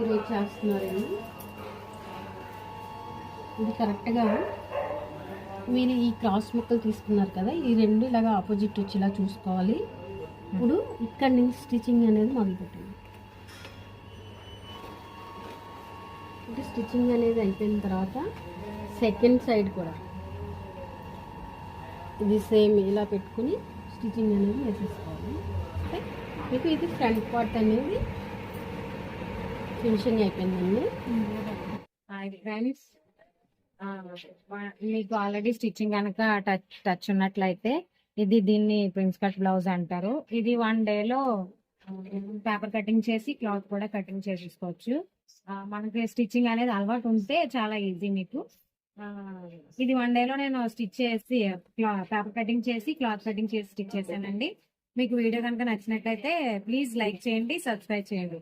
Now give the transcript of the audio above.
ఈరోజు చేస్తున్నారండి ఇది కరెక్ట్గా మీరు ఈ క్రాస్ ముక్కలు తీసుకున్నారు కదా ఈ రెండు ఇలాగా ఆపోజిట్ వచ్చేలా చూసుకోవాలి. ఇప్పుడు ఇక్కడ నుంచి స్టిచ్చింగ్ అనేది మొదలు పెట్టండి అంటే స్టిచ్చింగ్ అనేది అయిపోయిన తర్వాత సెకండ్ సైడ్ కూడా ఇది సేమ్ ఇలా పెట్టుకుని స్టిచ్చింగ్ అనేది వేసేసుకోవాలి. అంటే మీకు ఇది ఫ్రంట్ పార్ట్ అనేది ఫినిషింగ్ అయిపోయిందండి. మీకు ఆల్రెడీ స్టిచ్చింగ్ కనుక టచ్ టచ్ ఉన్నట్లయితే ఇది దీన్ని ప్రిన్స్ కట్ బ్లౌజ్ అంటారు. ఇది వన్ డేలో పేపర్ కటింగ్ చేసి క్లాత్ కూడా కటింగ్ చేసేసుకోవచ్చు. మనకి స్టిచ్చింగ్ అనేది అలవాటు ఉంటే చాలా ఈజీ మీకు. ఇది వన్ డేలో నేను స్టిచ్ చేసి పేపర్ కటింగ్ చేసి క్లాత్ కటింగ్ చేసి స్టిచ్ చేశానండి. మీకు వీడియో కనుక నచ్చినట్లయితే ప్లీజ్ లైక్ చేయండి సబ్స్క్రైబ్ చేయండి.